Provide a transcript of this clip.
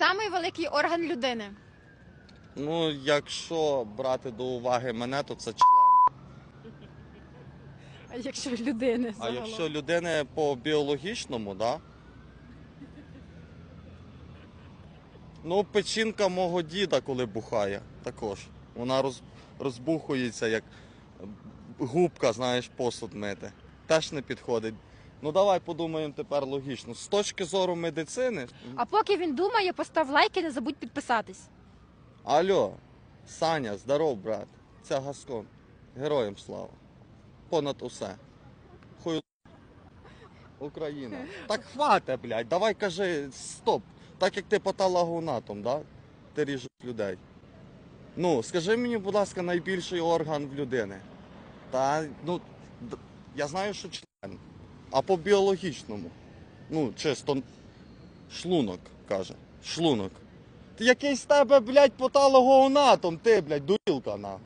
Самий великий орган людини. Ну, якщо брати до уваги мене, то це член. А якщо людини А якщо людини по біологічному, да? Ну, печінка мого діда, коли бухає, також. Вона роз, розбухується, як губка, знаєш, посуд мити. Теж не підходить. Ну давай подумаємо тепер логічно. З точки зору медицини. А поки він думає, постав лайк і не забудь підписатись. Алло, Саня, здоров, брат. Це Гаскон. Героям слава. Понад усе. Хуй Україна. Так хвате, блядь, давай кажи стоп. Так як ти патологоанатом, да? Ти ріжеш людей. Ну, скажи мені, будь ласка, найбільший орган в людини. Та, ну, я знаю, що член. А по біологічному. Ну, чисто шлунок, каже. Шлунок. Ти якийсь тебе, блядь, патологоанатом, ти, блядь, дурілка, на.